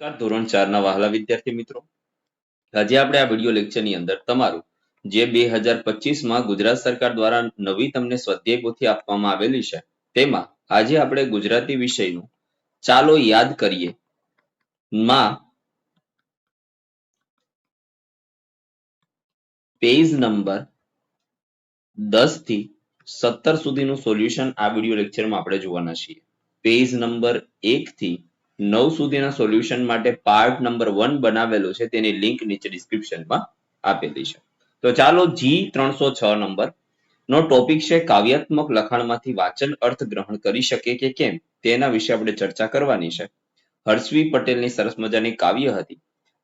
નમસ્કાર, ધોરણ ચારના વહાલા વિદ્યાર્થી મિત્રો. આજે આપણે આ વીડિયો લેક્ચરની અંદર તમારું, જે બે હજાર પચીસમાં ગુજરાત સરકાર દ્વારા નવી તમને સ્વાધ્યાય પોથી આપવામાં આવેલી છે, તેમાં આજે આપણે ગુજરાતી વિષયનું ચાલો યાદ કરીએ. માં પેજ નંબર દસથી સત્તર સુધીનું સોલ્યુશન આ વીડિયો લેક્ચરમાં આપણે જોવાના છીએ. પેજ નંબર એક થી નવ સુધીના સોલ્યુશન માટે પાર્ટ નંબર વન બનાવેલો છે તેની લિંક નીચે ડિસ્ક્રિપ્શનમાં આપેલી છે તો ચાલો જી ત્રણસો છ નંબર નો ટોપિક છે કાવ્યાત્મક લખાણમાંથી વાચન અર્થ ગ્રહણ કરી શકે કે કેમ? તેના વિશે આપણે ચર્ચા કરવાની છે. હર્ષવી પટેલની સરસ મજાની કાવ્ય હતી.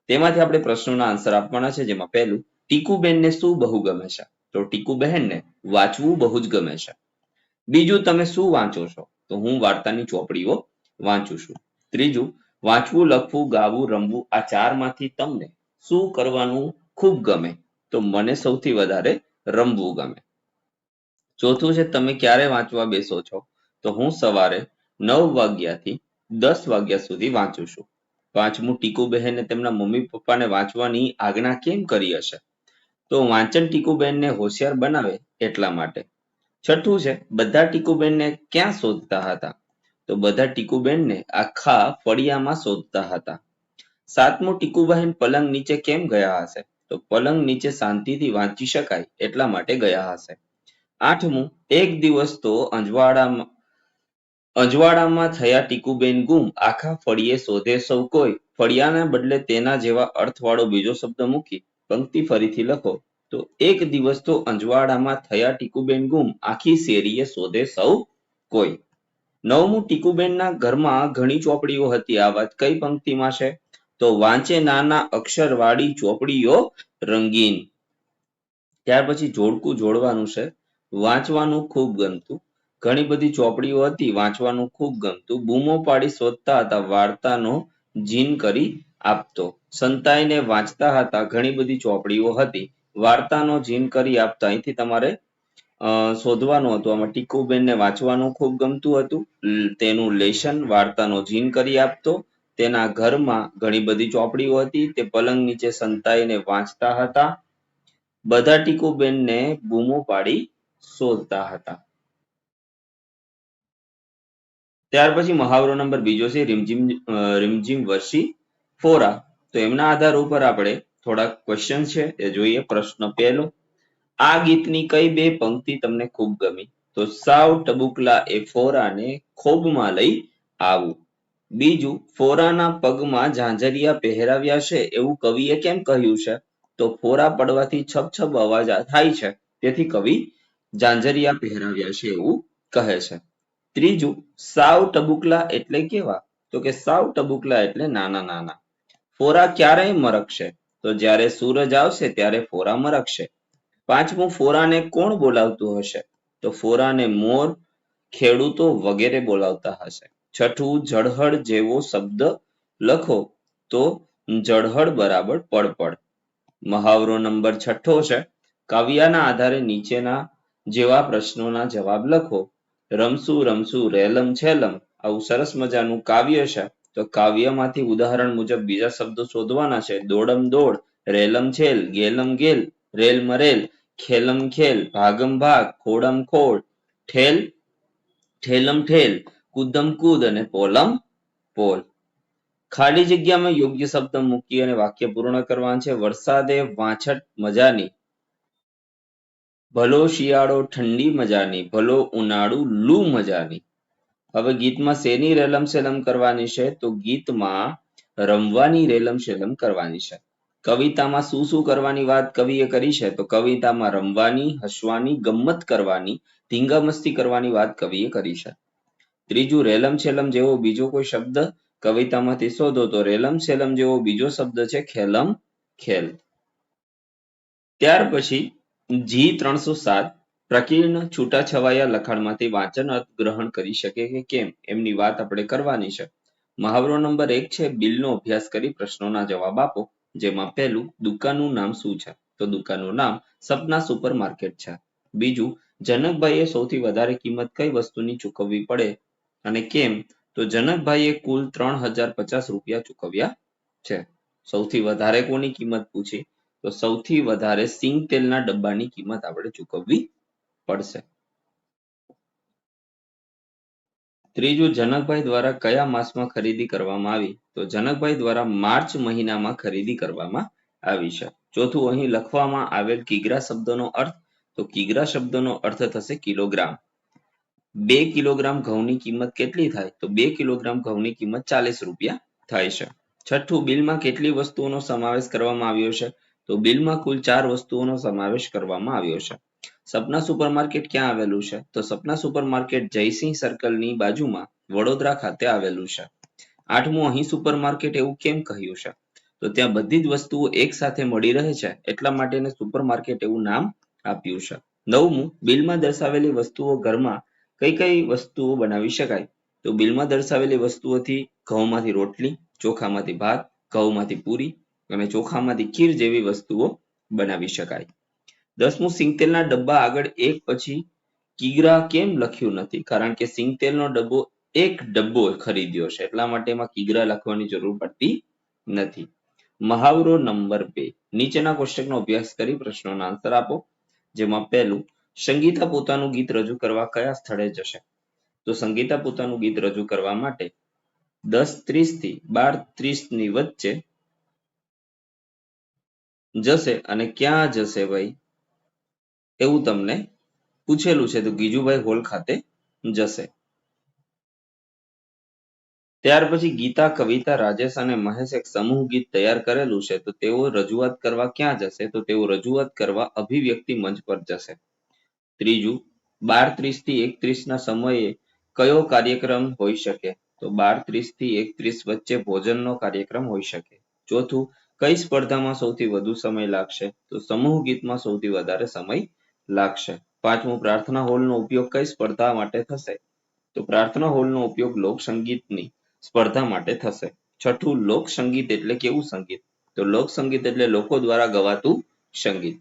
તેમાંથી આપણે પ્રશ્નોના આન્સર આપવાના છે, જેમાં પહેલું, ટીકુબેનને શું બહુ ગમે છે? તો ટીકુબહેનને વાંચવું બહુ જ ગમે છે. બીજું, તમે શું વાંચો છો? તો હું વાર્તાની ચોપડીઓ વાંચું છું. ત્રીજું, વાંચવું, લખવું, ગાવું, રમવું, આ ચારમાંથી તમને શું કરવાનું ખૂબ ગમે? તો મને સૌથી વધારે રમવું ગમે. ચોથું છે, તમે ક્યારે વાંચવા બેસો છો? તો હું સવારે નવ વાગ્યાથી દસ વાગ્યા સુધી વાંચું છું. પાંચમું ટીકુબહેને તેમના મમ્મી પપ્પાને વાંચવાની આજ્ઞા કેમ કરી હશે? તો વાંચન ટીકુબેનને હોશિયાર બનાવે એટલા માટે. છઠ્ઠું છે, બધા ટીકુબેનને ક્યાં શોધતા હતા? તો બધા ટીકુબેનને આખા ફળિયામાં શોધતા હતા. સાતમું ટીકુબહેન પલંગ નીચે કેમ ગયા હશે? તો પલંગ નીચે શાંતિથી વાંચી શકાય એટલા માટે ગયા હશે. આઠમું, એક દિવસ તો અંજવાડામાં અજવાળામાં થયા ટીકુબેન ગુમ. આખા ફળીએ શોધે સૌ કોઈ. ફળિયાના બદલે તેના જેવા અર્થવાળો બીજો શબ્દ મૂકી પંક્તિ ફરીથી લખો. તો એક દિવસ તો અંજવાડામાં થયા ટીકુબેન ગુમ. આખી શેરીએ શોધે સૌ કોઈ. નવમું ટીકુબેનના ઘરમાં ઘણી ચોપડીઓ હતી. આ વાત કઈ પંક્તિમાં છે? તો વાંચે નાના અક્ષરવાળી ચોપડીઓ રંગીન. ત્યાર પછી જોડકું જોડવાનું છે. વાંચવાનું ખૂબ ગમતું. ઘણી બધી ચોપડીઓ હતી. વાંચવાનું ખૂબ ગમતું. બૂમો પાડી શોધતા હતા. વાર્તાનો જીન કરી આપતો. સંતાઈને વાંચતા હતા. ઘણી બધી ચોપડીઓ હતી. વાર્તાનો જીન કરી આપતા. અહીંથી તમારે શોધવાનું હતું. આમાં ટીકુબેનને વાંચવાનું ખૂબ ગમતું હતું. તેનું લેશન વાર્તાનો જીન કરી આપતો. તેના ઘરમાં ઘણી બધી ચોપડીઓ હતી. તે પલંગ નીચે સંતાઈને વાંચતા હતા. બધા ટીકુબેનને બૂમો પાડી શોધતા હતા. ત્યાર પછી મહાવરો નંબર બીજો છે રીમઝીમ રીમઝીમ વર્ષી ફોરા. તો એમના આધાર ઉપર આપણે થોડા ક્વેશ્ચન છે. એ જોઈએ પ્રશ્ન પહેલો. આ ગીતની કઈ બે પંક્તિ તમને ખૂબ ગમી? તો સાવ ટબુકલા એ ફોરાને ખોબમાં લઈ આવું. બીજું, ફોરાના પગમાં ઝાંઝરિયા પહેરાવ્યા છે એવું કવિએ કેમ કહ્યું છે? તો ફોરા પડવાથી છપ છપ અવાજ થાય છે. તેથી કવિ ઝાંઝરિયા પહેરાવ્યા છે એવું કહે છે. ત્રીજું, સાવ ટબુકલા એટલે કેવા? તો કે સાવ ટબુકલા એટલે નાના નાના. ફોરા ક્યારેય મરકશે? તો જ્યારે સૂરજ આવશે ત્યારે ફોરા મરકશે. પાંચમું ફોરાને કોણ બોલાવતું હશે? તો ફોરાને મોર, ખેડૂતો વગેરે બોલાવતા હશે. છઠ્ઠું જળહળ જેવો શબ્દ લખો તો જળહળ બરાબર પડપડ. મહાવરો નંબર છઠ્ઠો છે. કાવ્યના આધારે નીચેના જેવા પ્રશ્નોના જવાબ લખો. રમસુ રમશું રેલમ, છેલમ. આવું સરસ મજાનું કાવ્ય છે. તો કાવ્યમાંથી ઉદાહરણ મુજબ બીજા શબ્દો શોધવાના છે. દોડમ દોડ, રેલમ છેલ, ગેલમ ગેલ. રેલ મરેલ, ખેલમ ખેલ, ભાગમ ભાગ, ખોડમ ખોડ, ઠેલ, ઠેલમ ઠેલ, કુદમ કુદ અને પોલમ પોલ. ખાલી જગ્યામાં યોગ્ય શબ્દ મૂકી અને વાક્ય પૂર્ણ કરવાનું છે. વરસાદે વાછટ મજાની. ભલો શિયાળો ઠંડી મજાની. ભલો ઉનાળુ લૂ મજાની. હવે ગીતમાં શેની રેલમ સેલમ કરવાની છે? તો ગીતમાં રમવાની રેલમ સેલમ કરવાની છે. કવિતામાં શું શું કરવાની વાત કવિએ કરી છે? તો કવિતામાં રમવાની, હસવાની, ગમ્મત કરવાની ધીંગામસ્તી કરવાની વાત કવિએ કરી છે. ત્રીજું, રેલમ છેલમ જેવો બીજો કોઈ શબ્દ કવિતામાંથી શોધો તો રેલમ છેલમ જેવો બીજો શબ્દ છે ખેલમ ખેલ. ત્યાર પછી જી ત્રણસો સાત પ્રકીર્ણ છૂટાછવાયા લખાણમાંથી વાંચન અર્થ ગ્રહણ કરી શકે કે કેમ? એમની વાત આપણે કરવાની છે. મહાવરો નંબર એક છે, બિલનો અભ્યાસ કરી પ્રશ્નોના જવાબ આપો. જેમાં પહેલું, દુકાનનું નામ શું છે? તો દુકાનનું નામ સપના સુપર માર્કેટ છે. બીજું, જનકભાઈએ સૌથી વધારે કિંમત કઈ વસ્તુની ચૂકવવી પડે અને કેમ? તો જનકભાઈએ કુલ ત્રણ હજાર પચાસ રૂપિયા ચૂકવ્યા છે. સૌથી વધારે કોની કિંમત પૂછી? તો સૌથી વધારે સિંગ તેલના ડબ્બાની કિંમત આપણે ચૂકવવી પડશે. ત્રીજું, જનકભાઈ દ્વારા કયા માસમાં ખરીદી કરવામાં આવી? તો જનકભાઈ દ્વારા માર્ચ મહિનામાં ખરીદી કરવામાં આવી છે. ચોથું, અહીં લખવામાં આવેલ કિગ્રા શબ્દનો અર્થ, તો કિગ્રા શબ્દનો અર્થ થશે કિલોગ્રામ. બે કિલોગ્રામ ઘઉંની કિંમત કેટલી થાય? તો બે કિલોગ્રામ ઘઉંની કિંમત ચાલીસ રૂપિયા થાય છે. છઠ્ઠું, બિલમાં કેટલી વસ્તુઓનો સમાવેશ કરવામાં આવ્યો છે? તો બિલમાં કુલ ચાર વસ્તુઓનો સમાવેશ કરવામાં આવ્યો છે. સપના સુપરમાર્કેટ ક્યાં આવેલું છે? તો સપના સુપરમાર્કેટ જયસિંહ સર્કલની બાજુમાં વડોદરા ખાતે આવેલું છે. આઠમું, અહીં સુપરમાર્કેટ એવું કેમ કહ્યું છે? તો ત્યાં બધી જ વસ્તુઓ એક સાથે મળી રહે છે, એટલા માટે સુપરમાર્કેટ એવું નામ આપ્યું છે. નવમું, બિલમાં દર્શાવેલી વસ્તુઓ ઘરમાં કઈ કઈ વસ્તુઓ બનાવી શકાય? તો બિલમાં દર્શાવેલી વસ્તુઓથી ઘઉંમાંથી રોટલી, ચોખામાંથી ભાત, ઘઉંમાંથી પૂરી, અને ચોખામાંથી ખીર જેવી વસ્તુઓ બનાવી શકાય. દસમું સિંગતેલના ડબ્બા આગળ એક પછી કિગ્રા કેમ લખ્યું નથી? કારણ કે સિંગતેલનો ડબ્બો એક ડબ્બો ખરીદ્યો છે. એટલા માટે એમાં કિગ્રા લખવાની જરૂર પડતી નથી. મહાવરો નંબર બે. નીચેના કોષ્ટકનો અભ્યાસ કરી પ્રશ્નોનો આન્સર આપો, જેમાં પહેલું, સંગીતા પોતાનું ગીત રજૂ કરવા કયા સ્થળે જશે? તો સંગીતા પોતાનું ગીત રજૂ કરવા માટે દસ ત્રીસથી બાર ત્રીસની વચ્ચે જશે અને ક્યાં જશે ભાઈ? એવું તમને પૂછેલું છે, તો ગીજુભાઈ હોલ ખાતે જશે. ત્યાર પછી ગીતા, કવિતા, રાજેશ અને મહેશ એક સમૂહ ગીત તૈયાર કરેલું છે, તો તેઓ રજૂઆત કરવા ક્યાં જશે? તો તેઓ રજૂઆત કરવા અભિવ્યક્તિ મંચ પર જશે. ત્રીજું, બાર ત્રીસથી એકત્રીસ ના સમયે કયો કાર્યક્રમ હોઈ શકે? તો બાર ત્રીસથી એકત્રીસ વચ્ચે ભોજનનો કાર્યક્રમ હોઈ શકે. ચોથું, કઈ સ્પર્ધામાં સૌથી વધુ સમય લાગશે? તો સમૂહ ગીતમાં સૌથી વધારે સમય લાગશે. પાંચમું પ્રાર્થના હોલનો ઉપયોગ કઈ સ્પર્ધા માટે થશે? તો પ્રાર્થના હોલનો ઉપયોગ લોક સંગીતની સ્પર્ધા માટે થશે. છઠ્ઠું લોક સંગીત એટલે કેવું સંગીત? તો લોક સંગીત એટલે લોકો દ્વારા ગવાતું સંગીત.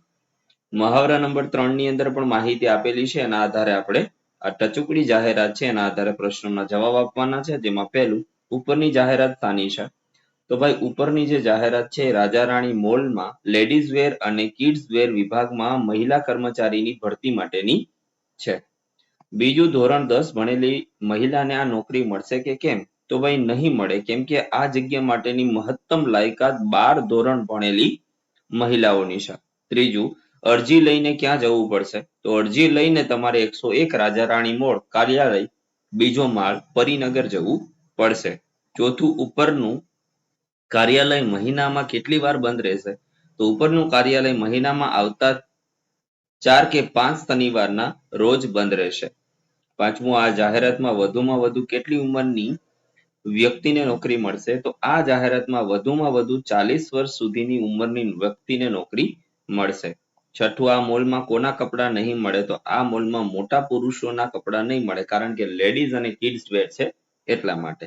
મહાવરા નંબર ત્રણની અંદર પણ માહિતી આપેલી છે. એના આધારે આપણે આ ટચુકડી જાહેરાત છે. એના આધારે પ્રશ્નોના જવાબ આપવાના છે. જેમાં પહેલું, ઉપરની જાહેરાત સાની છે? તો ભાઈ ઉપરની જે જાહેરાત છે રાજા રાણી મોલમાં લેડીઝ વેર અને કિડ્સ વેર વિભાગમાં મહિલા કર્મચારીની ભરતી માટેની છે. બીજું ધોરણ દસ ભણેલી મહિલાને આ નોકરી મળશે કે કેમ? તો ભાઈ નહીં મળે, કેમ કે આ જગ્યા માટેની મહત્તમ લાયકાત બાર ધોરણ ભણેલી મહિલાઓની છે. ત્રીજું, અરજી લઈને ક્યાં જવું પડશે? તો અરજી લઈને તમારે એકસો એક રાજા રાણી મોડ કાર્યાલય, બીજો માળ, પરિનગર જવું પડશે. ચોથું, ઉપરનું કાર્યાલય મહિનામાં કેટલી વાર બંધ રહેશે? તો ઉપરનું કાર્યાલય મહિનામાં આવતા ચાર કે પાંચ શનિવારના રોજ બંધ રહેશે. પાંચમું, આ જાહેરાતમાં વધુમાં વધુ કેટલી ઉંમરની વ્યક્તિને નોકરી મળશે? તો આ જાહેરાતમાં વધુમાં વધુ ચાલીસ વર્ષ સુધીની ઉંમરની વ્યક્તિને નોકરી મળશે. છઠ્ઠું, આ મોલમાં કોના કપડાં નહીં મળે? તો આ મોલમાં મોટા પુરુષોના કપડાં નહીં મળે, કારણ કે લેડીઝ અને કિડ્સ વેર છે એટલા માટે.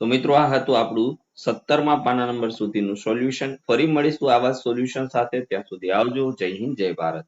તો મિત્રો, આ હતું આપણું સત્તરમા પાના નંબર સુધીનું સોલ્યુશન ફરી મળીશું આવા સોલ્યુશન સાથે. ત્યાં સુધી આવજો. જય હિન્દ, જય ભારત.